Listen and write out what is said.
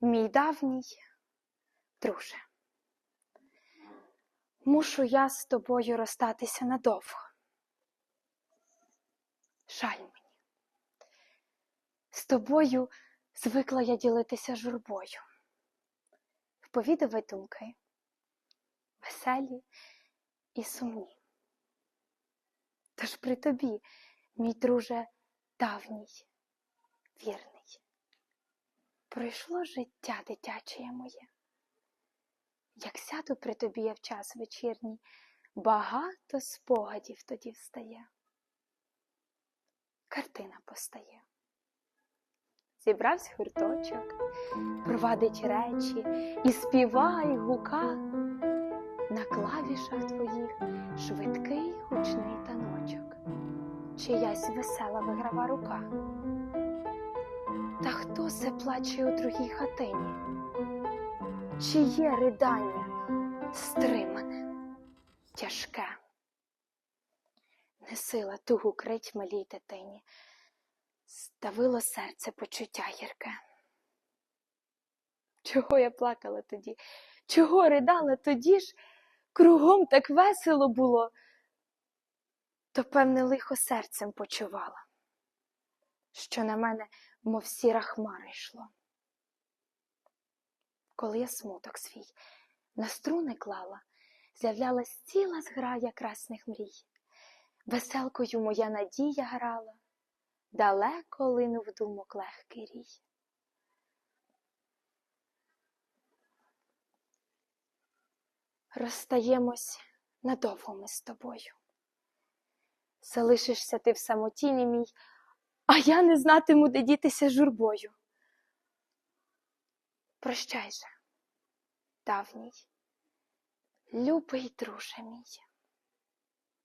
Мій давній друже, мушу я з тобою розстатися надовго. Жаль мені. З тобою звикла я ділитися журбою, вповідувати думки, веселі і сумні. Тож при тобі, мій друже давній, вірний, пройшло життя дитяче моє. Як сяду при тобі я в час вечірній, багато спогадів тоді встає. Картина постає. Зібравсь гурточок, провадить речі і співай гука на клавішах твоїх швидкий гучний таночок, чиясь весела виграва рука. Та хто се плаче у другій хатині? Чиє ридання стримане, тяжке? Не сила тугу крить малій дитині, ставило серце почуття гірке. Чого я плакала тоді? Чого ридала тоді ж? Кругом так весело було, то певне лихо серцем почувала, що на мене, мов сіра хмара йшло. Коли я смуток свій на струни клала, з'являлась ціла зграя красних мрій. Веселкою моя надія грала, далеко линув думок легкий рій. Розстаємось надовго ми з тобою. Залишишся ти в самотіні мій, а я не знатиму, де дітися журбою. Прощай же, давній, любий друже мій.